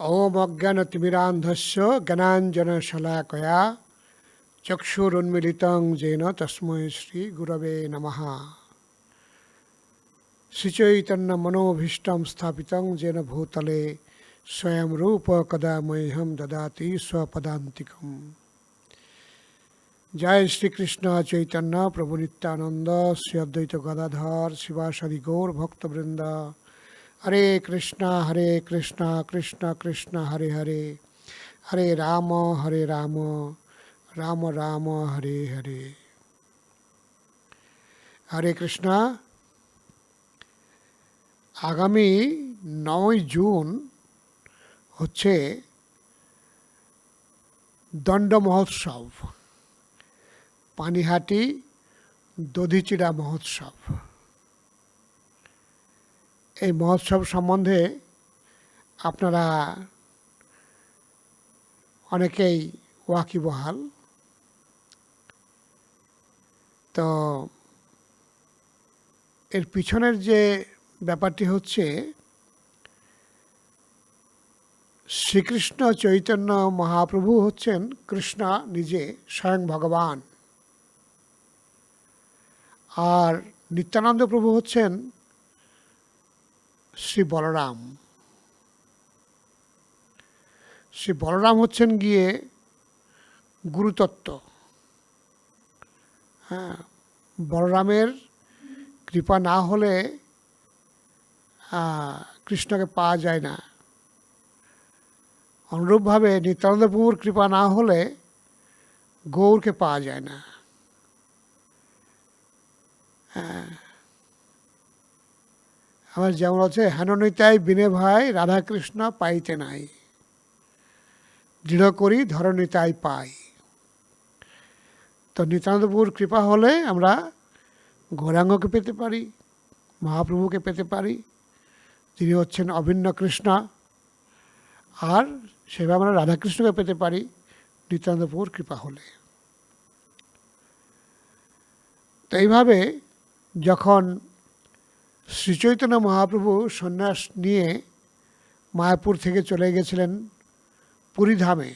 ওম অজ্ঞান তিমিরান্ধস্য জ্ঞানাঞ্জন শলাকয়া চক্ষুরুন্মিলিতং জেন তস্মৈ শ্রী গুরবে নমঃ শ্রীচৈতন্য মনোভীষ্টম স্থাপিত জেন ভূতলে স্বয়ং রূপ কদা মহ্যম দদাতি স্বপদান্তিক জয় শ্রীকৃষ্ণ চৈতন্য প্রভু নিত্যানন্দ শ্রী অদ্বৈত গদাধর শিবাসাদি গৌর ভক্তবৃন্দ হরে কৃষ্ণ হরে কৃষ্ণ কৃষ্ণ কৃষ্ণ, হরে হরে। হরে রাম হরে রাম রাম রাম, হরে হরে। হরে কৃষ্ণ। আগামী নয় জুন হচ্ছে দণ্ড মহোৎসব, পানিহাটি দধিচিড়া মহোৎসব। এই মহোৎসব সম্বন্ধে আপনারা অনেকেই ওয়াকিবহাল। তো এর পিছনের যে ব্যাপারটি হচ্ছে, শ্রীকৃষ্ণ চৈতন্য মহাপ্রভু হচ্ছেন কৃষ্ণ নিজে স্বয়ং ভগবান। আর নিত্যানন্দ প্রভু হচ্ছেন শ্রী বলরাম। শ্রী বলরাম হচ্ছেন গিয়ে গুরুতত্ত্ব। হ্যাঁ বলরামের কৃপা না হলে কৃষ্ণকে পাওয়া যায় না। অনুরূপভাবে নিত্যানন্দ প্রভুর কৃপা না হলে, গৌরকে পাওয়া যায় না। হ্যাঁ আমার যেমন আছে, হেননিতাই বিনে ভাই, রাধাকৃষ্ণ পাইতে নাই। দৃঢ় করি ধরণিতাই পাই। তো নিত্যানন্দপুর কৃপা হলে আমরা গৌরাঙ্গকে পেতে পারি, মহাপ্রভুকে পেতে পারি তিনি হচ্ছেন অভিন্ন কৃষ্ণ। আর সেভাবে আমরা রাধাকৃষ্ণকে পেতে পারি নিত্যানন্দপুর কৃপা হলে। তো এইভাবে যখন শ্রীচৈতন্য মহাপ্রভু সন্ন্যাস নিয়ে মায়াপুর থেকে চলে গেছিলেন পুরীধামে।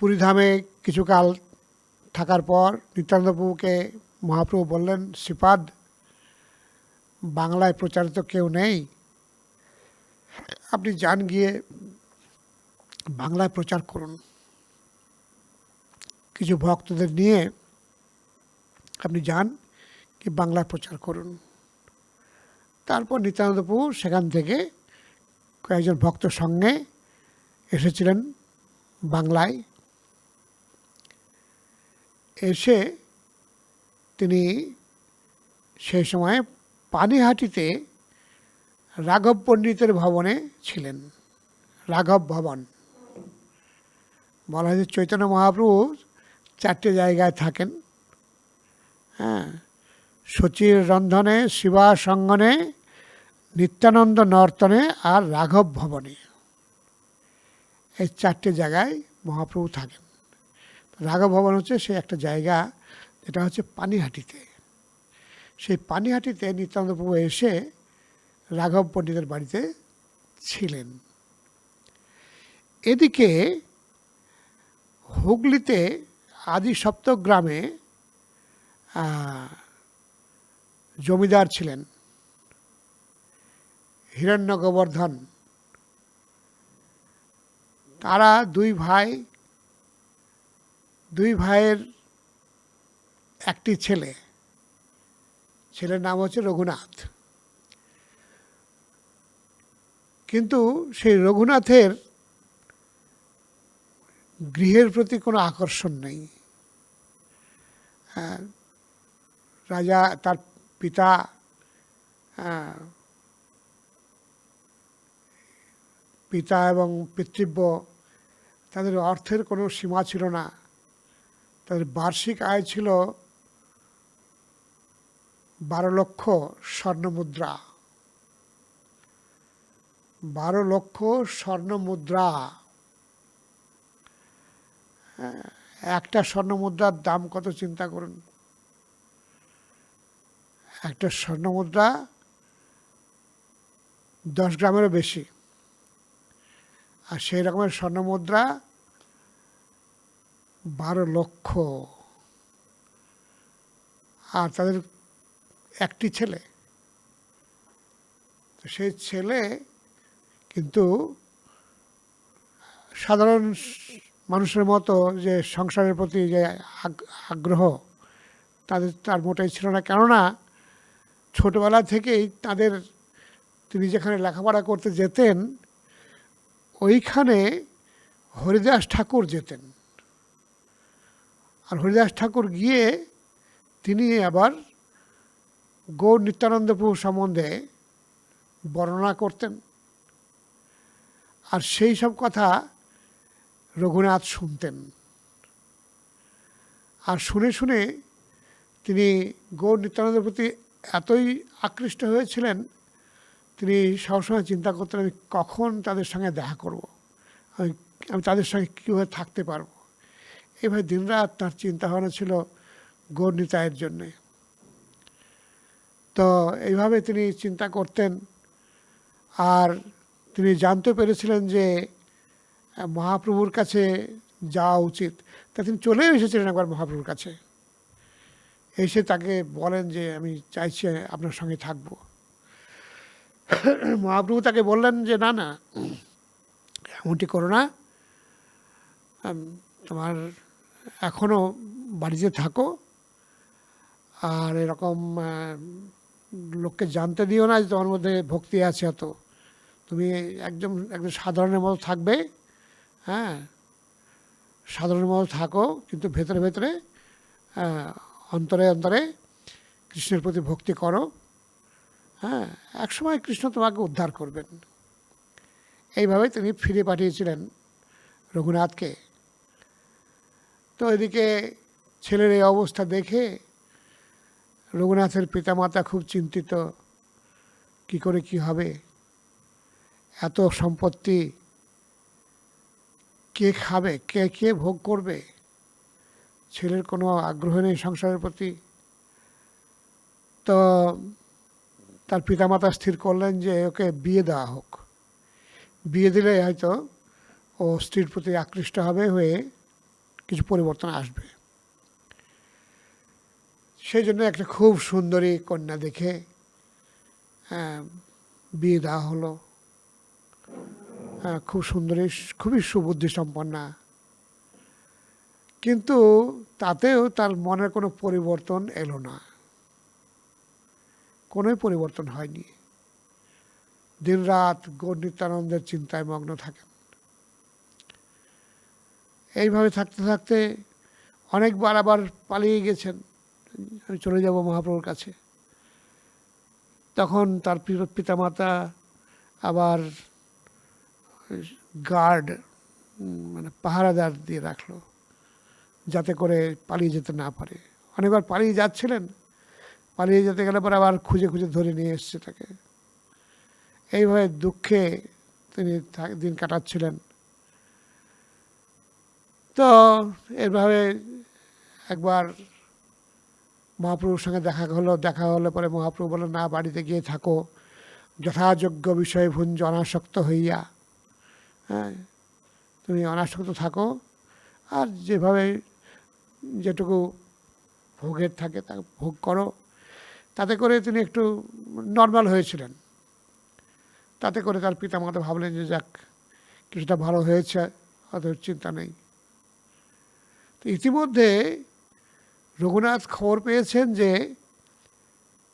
পুরীধামে কিছুকাল থাকার পর নিত্যানন্দপ্রভুকে মহাপ্রভু বললেন, শ্রীপাদ, বাংলায় প্রচারিত কেউ নেই। আপনি যান গিয়ে বাংলায় প্রচার করুন। কিছু ভক্তদের নিয়ে আপনি যান কি বাংলায় প্রচার করুন। তারপর নিত্যানন্দপ্রভু সেখান থেকে কয়েকজন ভক্ত সঙ্গে এসেছিলেন বাংলায়। এসে তিনি সেই সময় পানিহাটিতে রাঘব পণ্ডিতের ভবনে ছিলেন, রাঘব ভবন। বলা হয় চৈতন্য মহাপ্রভু চারটে জায়গায় থাকেন। হ্যাঁ। সচির রন্ধনে শিবা সঙ্গনে নিত্যানন্দ নর্তনে আর রাঘব ভবনে। এই চারটে জায়গায় মহাপ্রভু থাকেন। রাঘব ভবন হচ্ছে সেই একটা জায়গা, যেটা হচ্ছে পানিহাটিতে। সেই পানিহাটিতে নিত্যানন্দপ্রভু এসে রাঘব পণ্ডিতের বাড়িতে ছিলেন। এদিকে হুগলিতে আদি সপ্তগ্রামে জমিদার ছিলেন। হিরণ্য গোবর্ধন তারা দুই ভাই, দুই ভাইয়ের একটি ছেলে। ছেলের নাম হচ্ছে রঘুনাথ। কিন্তু সেই রঘুনাথের গৃহের প্রতি কোনো আকর্ষণ নেই। রাজা তার পিতা পিতা এবং পিতৃব্য, তাদের অর্থের কোনো সীমা ছিল না। তাদের বার্ষিক আয় ছিল বারো লক্ষ স্বর্ণমুদ্রা। বারো লক্ষ স্বর্ণমুদ্রা। একটা স্বর্ণমুদ্রার দাম কত চিন্তা করুন। একটা স্বর্ণমুদ্রা দশ গ্রামেরও বেশি। আর সেই রকমের স্বর্ণ মুদ্রা বারো লক্ষ। আর তাদের একটি ছেলে। তো সেই ছেলে কিন্তু সাধারণ মানুষের মতো যে সংসারের প্রতি যে আগ- আগ্রহ, তাদের, তার মোটেই ছিল না। কেননা ছোটবেলা থেকেই তাদের তিনি যেখানে লেখাপড়া করতে যেতেন, ওইখানে হরিদাস ঠাকুর যেতেন। আর হরিদাস ঠাকুর গিয়ে তিনি আবার গৌর নিত্যানন্দ প্রভু সম্বন্ধে বর্ণনা করতেন। আর সেই সব কথা রঘুনাথ শুনতেন। আর শুনে শুনে তিনি গৌর নিত্যানন্দের প্রতি এতই আকৃষ্ট হয়েছিলেন, তিনি সবসময় চিন্তা করতেন, আমি কখন তাদের সঙ্গে দেখা করব? আমি আমি তাদের সঙ্গে কীভাবে থাকতে পারব? এইভাবে দিনরাত তার চিন্তা ভাবনা ছিল গৌর নিতায়ের জন্যে। তো এইভাবে তিনি চিন্তা করতেন। আর তিনি জানতে পেরেছিলেন যে, মহাপ্রভুর কাছে যাওয়া উচিত। তা তিনি চলেও এসেছিলেন একবার মহাপ্রভুর কাছে। এসে তাকে বলেন যে, আমি চাইছি আপনার সঙ্গে থাকব। মহাপ্রভু তাকে বললেন যে, না না, এমনটি করো না। তোমার এখনও বাড়িতে থাকো। আর এরকম লোককে জানতে দিও না যে তোমার মধ্যে ভক্তি আছে এত। তুমি একদম একদম সাধারণের মতো থাকবে। হ্যাঁ সাধারণের মতো থাকো, কিন্তু ভেতরে ভেতরে অন্তরে অন্তরে কৃষ্ণের প্রতি ভক্তি করো। হ্যাঁ একসময় কৃষ্ণ তোমাকে উদ্ধার করবেন। এইভাবে তিনি ফিরে পাঠিয়েছিলেন রঘুনাথকে। তো এদিকে ছেলের এই অবস্থা দেখে রঘুনাথের পিতামাতা খুব চিন্তিত, কি করে কি হবে? এত সম্পত্তি কে খাবে? কে কে ভোগ করবে? ছেলের কোনো আগ্রহ নেই সংসারের প্রতি, তো তার পিতামাতা স্থির করলেন যে ওকে বিয়ে দেওয়া হোক। বিয়ে দিলে হয়তো ও স্ত্রীর প্রতি আকৃষ্ট হবে, হয়ে কিছু পরিবর্তন আসবে। সেই জন্য একটা খুব সুন্দরী কন্যা দেখে বিয়ে দেওয়া হলো। খুব সুন্দরী, খুবই সুবুদ্ধি সম্পন্না কিন্তু তাতেও তার মনের কোনো পরিবর্তন এলো না। কোনোই পরিবর্তন হয়নি। দিনরাত গৌর নিত্যানন্দের চিন্তায় মগ্ন থাকেন। এইভাবে থাকতে থাকতে অনেকবার আবার পালিয়ে গেছেন। আমি চলে যাব মহাপ্রভুর কাছে। তখন তার পিতামাতা আবার গার্ড মানে পাহারাদার দিয়ে রাখল। যাতে করে পালিয়ে যেতে না পারে। অনেকবার পালিয়ে যাচ্ছিলেন, পালিয়ে যেতে গেলে পরে আবার খুঁজে খুঁজে ধরে নিয়ে এসছে তাকে। এইভাবে দুঃখে তিনি দিন কাটাচ্ছিলেন। তো এভাবে একবার মহাপ্রভুর সঙ্গে দেখা হলো, দেখা হলে পরে মহাপ্রভু বললেন, না, বাড়িতে গিয়ে থাকো। যথাযোগ্য বিষয়ে ভুঞ্জ অনাসক্ত হইয়া হ্যাঁ তুমি অনাসক্ত থাকো। আর যেভাবে যেটুকু ভোগের থাকে তা ভোগ করো। তাতে করে তিনি একটু নর্মাল হয়েছিলেন। তাতে করে তার পিতামাতা ভাবলেন যে যাক, কিছুটা ভালো হয়েছে, অত চিন্তা নেই। তো ইতিমধ্যে রঘুনাথ খবর পেয়েছেন যে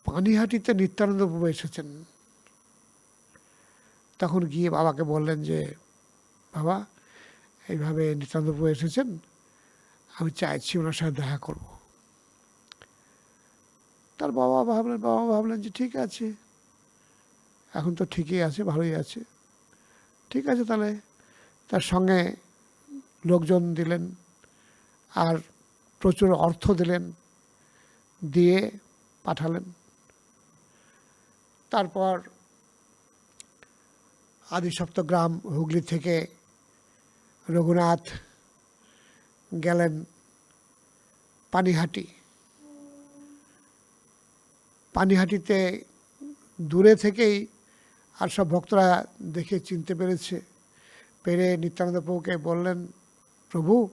পানিহাটিতে নিত্যানন্দ প্রভু এসেছেন। তখন গিয়ে বাবাকে বললেন যে, বাবা, এইভাবে নিত্যানন্দ প্রভু এসেছেন? আমি চাইছি ওনার সাথে দেখা করব। তার বাবা ভাবলেন বাবা ভাবলেন যে ঠিক আছে। এখন তো ঠিকই আছে, ভালোই আছে। ঠিক আছে তাহলে। তার সঙ্গে লোকজন দিলেন আর প্রচুর অর্থ দিলেন, দিয়ে পাঠালেন। তারপর আদি সপ্তগ্রাম হুগলি থেকে রঘুনাথ গেলেন পানিহাটি। পানিহাটিতে দূরে থেকেই আর সব ভক্তরা দেখে চিনতে পেরেছে। পেরে নিত্যানন্দ প্রভুকে বললেন, প্রভু,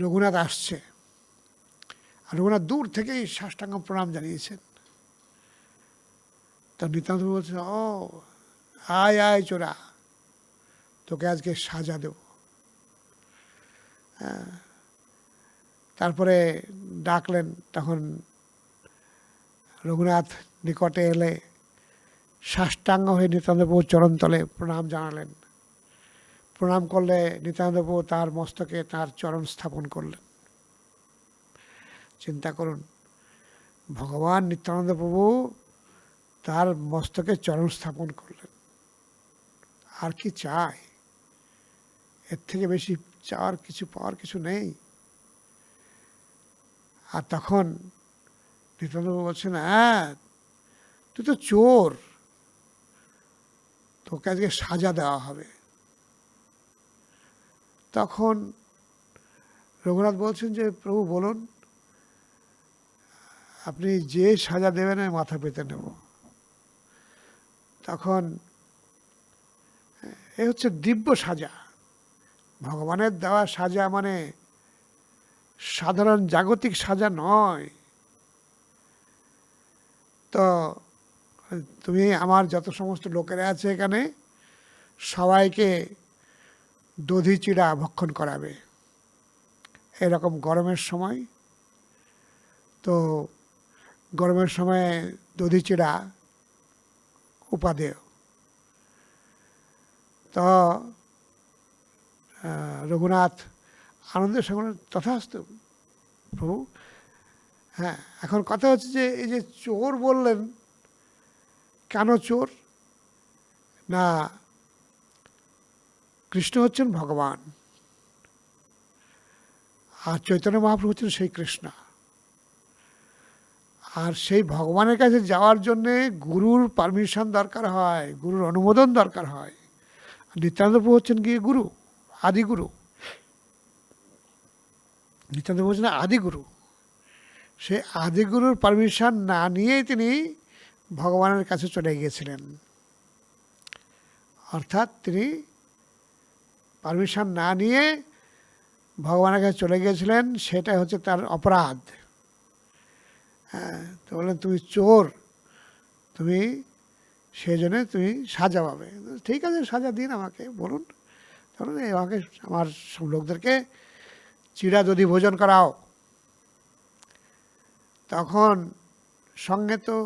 রঘুনাথ আসছে। আর রঘুনাথ দূর থেকেই সাষ্টাঙ্গ প্রণাম জানিয়েছেন। তো নিত্যানন্দ প্রভু বলছেন, ও, আয় আয়, চোরা, তোকে আজকে সাজা দেব। তারপরে ডাকলেন, তখন রঘুনাথ নিকটে এলে সাষ্টাঙ্গ হয়ে নিত্যানন্দপ্রভু চরণতলে প্রণাম জানালেন। প্রণাম করলে নিত্যানন্দপ্রভু তার মস্তকে তার চরণ স্থাপন করলেন। চিন্তা করুন, ভগবান নিত্যানন্দ প্রভু তার মস্তকে চরণ স্থাপন করলেন। আর কি চায় এর থেকে বেশি চাওয়ার কিছু পাওয়ার কিছু নেই। আর তখন নিত্যানন্দ বলছেন হ্যাঁ তুই তো চোর। তোকে আজকে সাজা দেওয়া হবে। তখন রঘুনাথ বলছেন যে, প্রভু, বলুন, আপনি যে সাজা দেবেন আমি মাথা পেতে নেব। তখন, এ হচ্ছে দিব্য সাজা। ভগবানের দেওয়া সাজা মানে সাধারণ জাগতিক সাজা নয়। তো তুমি আমার যত সমস্ত লোকেরা আছে এখানে, সবাইকে দধি চিড়া ভক্ষণ করাবে। এরকম গরমের সময়। তো গরমের সময় দধি চিড়া উপাদেয়। তো রঘুনাথ আনন্দের সঙ্গে তথাস্ত, প্রভু। হ্যাঁ এখন কথা হচ্ছে যে, এই যে চোর বললেন, কেন চোর? না, কৃষ্ণ হচ্ছেন ভগবান, আর চৈতন্য মহাপ্রভু হচ্ছেন সেই কৃষ্ণ। আর সেই ভগবানের কাছে যাওয়ার জন্যে গুরুর পারমিশন দরকার হয়, গুরুর অনুমোদন দরকার হয়। নিত্যানন্দ প্রভু হচ্ছেন গিয়ে গুরু। আদিগুরু। নিত্যানন্দ প্রভু হচ্ছেন আদিগুরু। সে আদিগুরুর পারমিশন না নিয়েই তিনি ভগবানের কাছে চলে গিয়েছিলেন। অর্থাৎ তিনি পারমিশন না নিয়ে ভগবানের কাছে চলে গিয়েছিলেন সেটা হচ্ছে তার অপরাধ। হ্যাঁ তো বললেন, তুমি চোর, তুমি সেই জন্যে তুমি সাজা পাবে। ঠিক আছে, সাজা দিন আমাকে, বলুন। তখন আমাকে, আমার সব লোকদেরকে চিড়া যদি ভোজন করাও, তখন সঙ্গে তো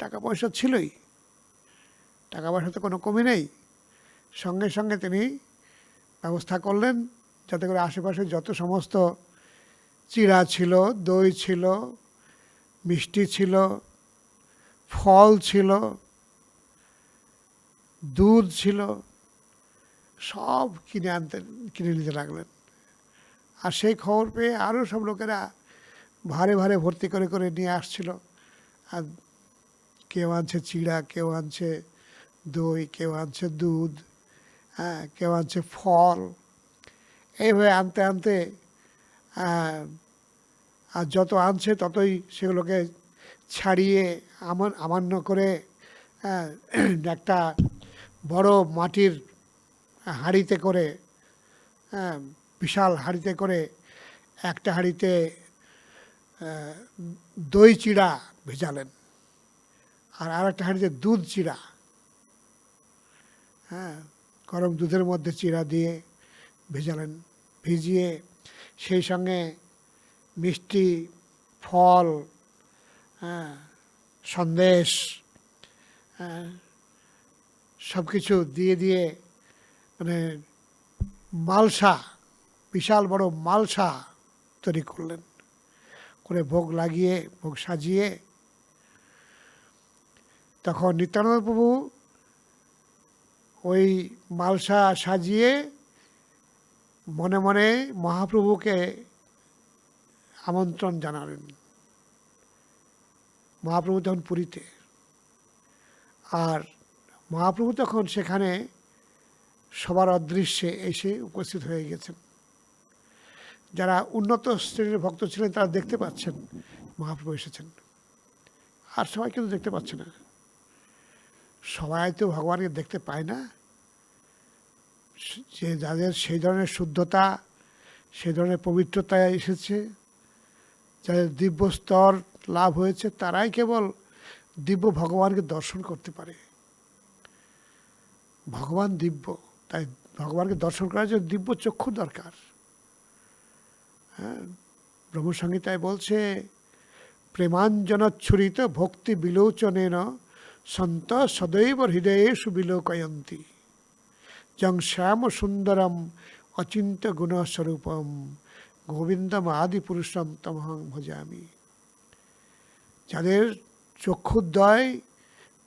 টাকা পয়সা ছিলই, টাকা পয়সা তো কোনো কমি নেই। সঙ্গে সঙ্গে তিনি ব্যবস্থা করলেন, যাতে করে আশেপাশে যত সমস্ত চিড়া ছিল, দই ছিল, মিষ্টি ছিল, ফল ছিল, দুধ ছিল সব কিনে আনতে, কিনে নিতে লাগলেন। আর সেই খবর পেয়ে আরও সব লোকেরা ভারে ভারে ভর্তি করে করে নিয়ে আসছিল। আর কেউ আনছে চিড়া, কেউ আনছে দই, কেউ আনছে দুধ হ্যাঁ কেউ আনছে ফল। এইভাবে আনতে আনতে আর যত আনছে ততই সেগুলোকে ছাড়িয়ে আমার আমান্য করে একটা বড় মাটির হাঁড়িতে করে বিশাল হাঁড়িতে করে একটা হাঁড়িতে দই চিড়া ভেজালেন আর আর একটা হাঁড়িতে দুধ চিড়া হ্যাঁ গরম দুধের মধ্যে চিড়া দিয়ে ভেজালেন, ভিজিয়ে সেই সঙ্গে মিষ্টি, ফল হ্যাঁ সন্দেশ হ্যাঁ সব কিছু দিয়ে দিয়ে মানে মালসা, বিশাল বড় মালসা তৈরি করলেন। করে ভোগ লাগিয়ে, ভোগ সাজিয়ে তখন নিত্যানন্দ প্রভু ওই মালসা সাজিয়ে মনে মনে মহাপ্রভুকে আমন্ত্রণ জানালেন। মহাপ্রভু তখন পুরীতে। আর মহাপ্রভু তখন সেখানে সবার অদৃশ্যে এসে উপস্থিত হয়ে গেছেন। যারা উন্নত শ্রেণির ভক্ত ছিলেন, তারা দেখতে পাচ্ছেন মহাপ্রভু এসেছেন। আর সবাই কিন্তু দেখতে পাচ্ছে না। সবাই তো ভগবানকে দেখতে পায় না। যে যাদের সেই ধরনের শুদ্ধতা, সেই ধরনের পবিত্রতা এসেছে, যাদের দিব্য স্তর লাভ হয়েছে, তারাই কেবল দিব্য ভগবানকে দর্শন করতে পারে। ভগবান দিব্য। তাই ভগবানকে দর্শন করার জন্য দিব্য চক্ষু দরকার। হ্যাঁ ব্রহ্মসংহিতায় বলছে, প্রেমাঞ্জনচ্ছুরিত ভক্তি বিলোচনেন সন্ত সদৈব হৃদয়েষু বিলোকয়ন্তী। যং শ্যাম সুন্দরম অচিন্ত গুণস্বরূপম গোবিন্দম আদি পুরুষম তমহং ভজামি। যাদের চক্ষুদ্বয়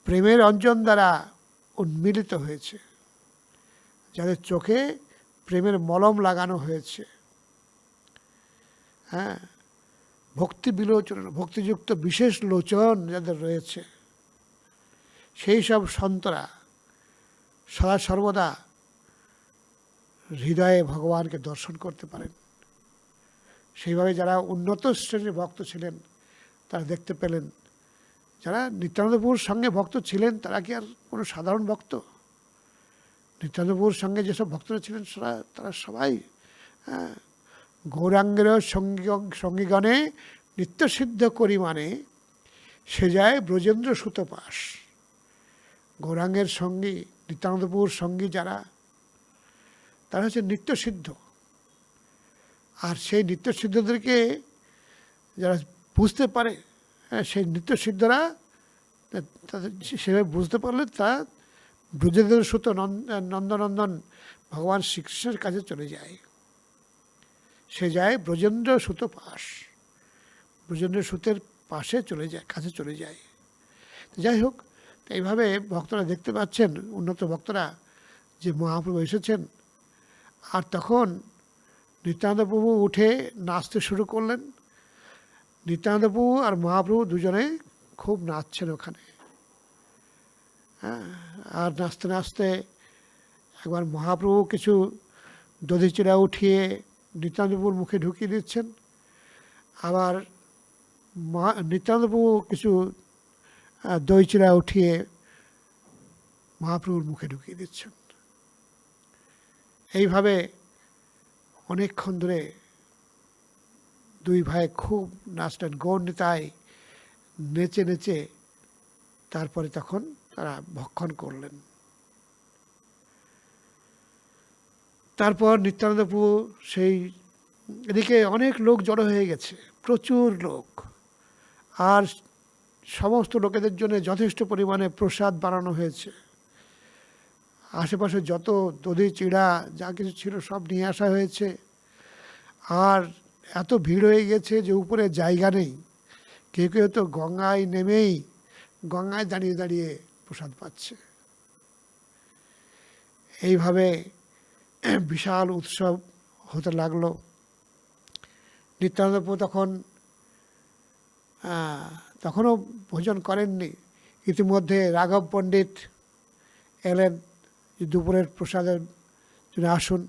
প্রেমের অঞ্জন দ্বারা উন্মিলিত হয়েছে। যাদের চোখে প্রেমের মলম লাগানো হয়েছে। হ্যাঁ ভক্তি বিলোচন, ভক্তিযুক্ত বিশেষ লোচন যাদের রয়েছে, সেই সব সন্তরা সদা সর্বদা হৃদয়ে ভগবানকে দর্শন করতে পারেন। সেইভাবে যারা উন্নত শ্রেণির ভক্ত ছিলেন, তারা দেখতে পেলেন। যারা নিত্যানন্দপুর সঙ্গে ভক্ত ছিলেন, তারা কি আর কোনো সাধারণ ভক্ত? নিত্যানন্দপুর সঙ্গে যেসব ভক্তরা ছিলেন তারা তারা সবাই হ্যাঁ, গৌরাঙ্গের সঙ্গী সঙ্গীগণে নিত্যসিদ্ধ করি মানে সে যায় ব্রজেন্দ্র সুতপাস গৌরাঙ্গের সঙ্গী নিত্যানন্দপুর সঙ্গী যারা তারা হচ্ছে নিত্যসিদ্ধ। আর সেই নিত্যসিদ্ধদেরকে যারা বুঝতে পারে হ্যাঁ সেই নিত্যসিদ্ধরা তাদের সেভাবে বুঝতে পারলে তা ব্রজেন্দ্র সুত নন্দনন্দন ভগবান শ্রীকৃষ্ণের কাছে চলে যায়। সে যায় ব্রজেন্দ্র সুত পাশ। ব্রজেন্দ্র সুতের পাশে চলে যায়, কাছে চলে যায়। যাই হোক এইভাবে ভক্তরা দেখতে পাচ্ছেন, উন্নত ভক্তরা যে মহাপ্রভু এসেছেন। আর তখন নিত্যানন্দপ্রভু উঠে নাচতে শুরু করলেন। নিত্যানন্দপ্রভু আর মহাপ্রভু দুজনে খুব নাচছেন ওখানে। আর নাচতে নাচতে একবার মহাপ্রভু কিছু দধিচিরা উঠিয়ে নিত্যানন্দপুর মুখে ঢুকিয়ে দিচ্ছেন। আবার মহা নিত্যানন্দপ্রভু কিছু দই চিরা উঠিয়ে মহাপ্রভুর মুখে ঢুকিয়ে দিচ্ছেন। এইভাবে অনেকক্ষণ ধরে দুই ভাই খুব নাচলেন, গৌর নেতায় নেচে নেচে তারপরে তখন তারা ভক্ষণ করলেন। তারপর নিত্যানন্দ প্রভু সেই এদিকে অনেক লোক জড়ো হয়ে গেছে, প্রচুর লোক। আর সমস্ত লোকেদের জন্য যথেষ্ট পরিমাণে প্রসাদ বানানো হয়েছে। আশেপাশে যত দধি, চিড়া, যা কিছু ছিল সব নিয়ে আসা হয়েছে। আর এত ভিড় হয়ে গেছে যে উপরে জায়গা নেই। কেউ কেউ তো গঙ্গায় নেমেই গঙ্গায় দাঁড়িয়ে দাঁড়িয়ে প্রসাদ পাচ্ছে। এইভাবে বিশাল উৎসব হতে লাগল। নিত্যানন্দ তখন তখনও ভোজন করেননি। ইতিমধ্যে রাঘব পণ্ডিত এলেন দুপুরের প্রসাদের জন্য আসুন।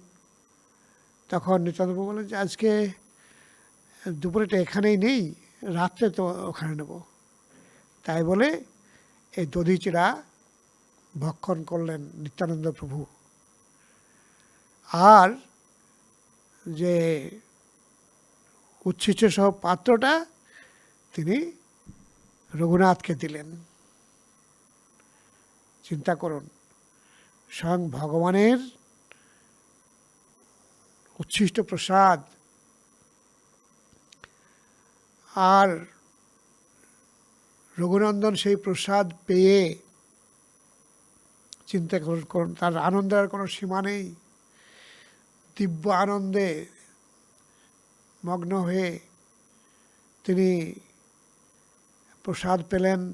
তখন নিত্যানন্দ বললেন যে, আজকে দুপুরেটা এখানেই নেই, রাত্রে তো ওখানে নেব। তাই বলে এই দধিচিরা ভক্ষণ করলেন নিত্যানন্দ প্রভু। আর যে উচ্ছিষ্ট সহ পাত্রটা, তিনি রঘুনাথকে দিলেন। চিন্তা করুন, স্বয়ং ভগবানের উচ্ছিষ্ট প্রসাদ আর রঘুনন্দন সেই প্রসাদ পেয়ে চিন্তা করুন তার আনন্দের কোনো সীমা নেই। দিব্য আনন্দে মগ্ন হয়ে তিনি প্রসাদ পেলেন।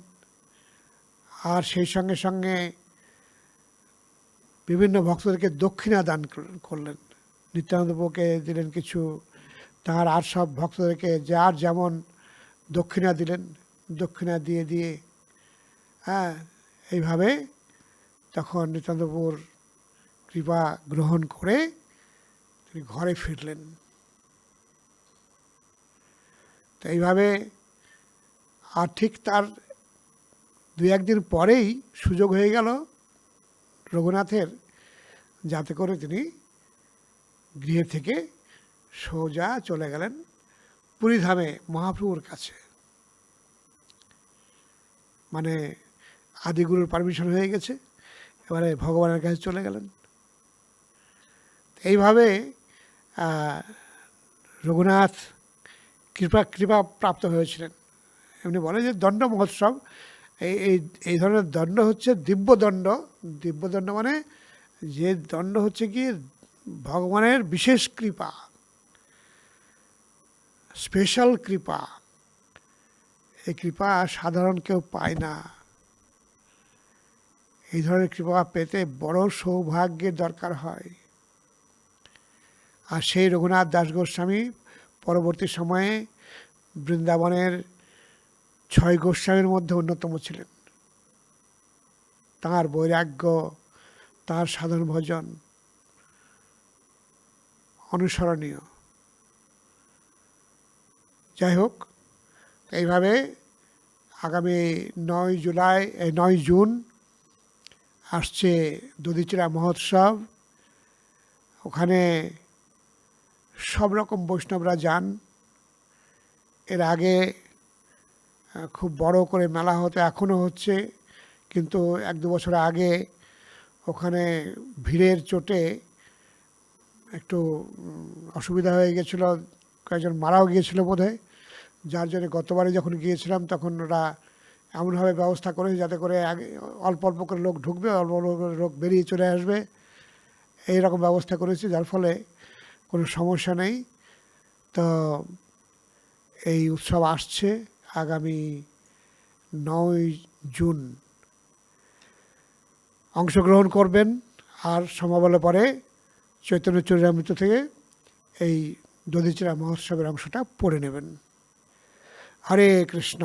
আর সেই সঙ্গে সঙ্গে বিভিন্ন ভক্তদেরকে দক্ষিণা দান করলেন। নিত্যানন্দকে দিলেন কিছু, তার আর সব ভক্তদেরকে যার যেমন দক্ষিণা দিলেন। দক্ষিণা দিয়ে দিয়ে হ্যাঁ এইভাবে তখন নিত্যানন্দপুর কৃপা গ্রহণ করে তিনি ঘরে ফিরলেন। তো এইভাবে আর ঠিক তার দুই একদিন পরেই সুযোগ হয়ে গেল রঘুনাথের, যাতে করে তিনি গৃহে থেকে সোজা চলে গেলেন পুরীধামে মহাপ্রভুর কাছে। মানে আদিগুরুর পারমিশন হয়ে গেছে। এবারে ভগবানের কাছে চলে গেলেন। এইভাবে রঘুনাথ কৃপা কৃপা প্রাপ্ত হয়েছিলেন। এমনি বলে যে দণ্ড মহোৎসব, এই এই এই ধরনের দণ্ড হচ্ছে দিব্যদণ্ড দিব্যদণ্ড মানে যে দণ্ড হচ্ছে কি, ভগবানের বিশেষ কৃপা স্পেশাল কৃপা। এই কৃপা সাধারণ কেউ পায় না। এই ধরনের কৃপা পেতে বড় সৌভাগ্যের দরকার হয়। আর সেই রঘুনাথ দাস গোস্বামী পরবর্তী সময়ে বৃন্দাবনের ছয় গোস্বামীর মধ্যে অন্যতম ছিলেন। তাঁর বৈরাগ্য, তাঁর সাধন ভজন অনুসরণীয়। যাই হোক এইভাবে আগামী নয় জুলাই নয় জুন আসছে দধিচিরা মহোৎসব। ওখানে সব রকম বৈষ্ণবরা যান। এর আগে খুব বড় করে মেলা হতো, এখনও হচ্ছে। কিন্তু এক দু বছর আগে ওখানে ভিড়ের চোটে একটু অসুবিধা হয়ে গেছিল, কয়েকজন মারাও গিয়েছিল বোধহয়। যার জন্য গতবারে যখন গিয়েছিলাম, তখন ওরা এমনভাবে ব্যবস্থা করেছে যাতে করে আগে অল্প অল্প করে লোক ঢুকবে, অল্প অল্প করে লোক বেরিয়ে চলে আসবে। এই রকম ব্যবস্থা করেছে, যার ফলে কোনো সমস্যা নেই। তো এই উৎসব আসছে আগামী নয় জুন। অংশগ্রহণ করবেন আর সমাবলে পরে চৈতন্য চরিরামৃত থেকে এই দধিচিরা মহোৎসবের অংশটা পড়ে নেবেন। হরে কৃষ্ণ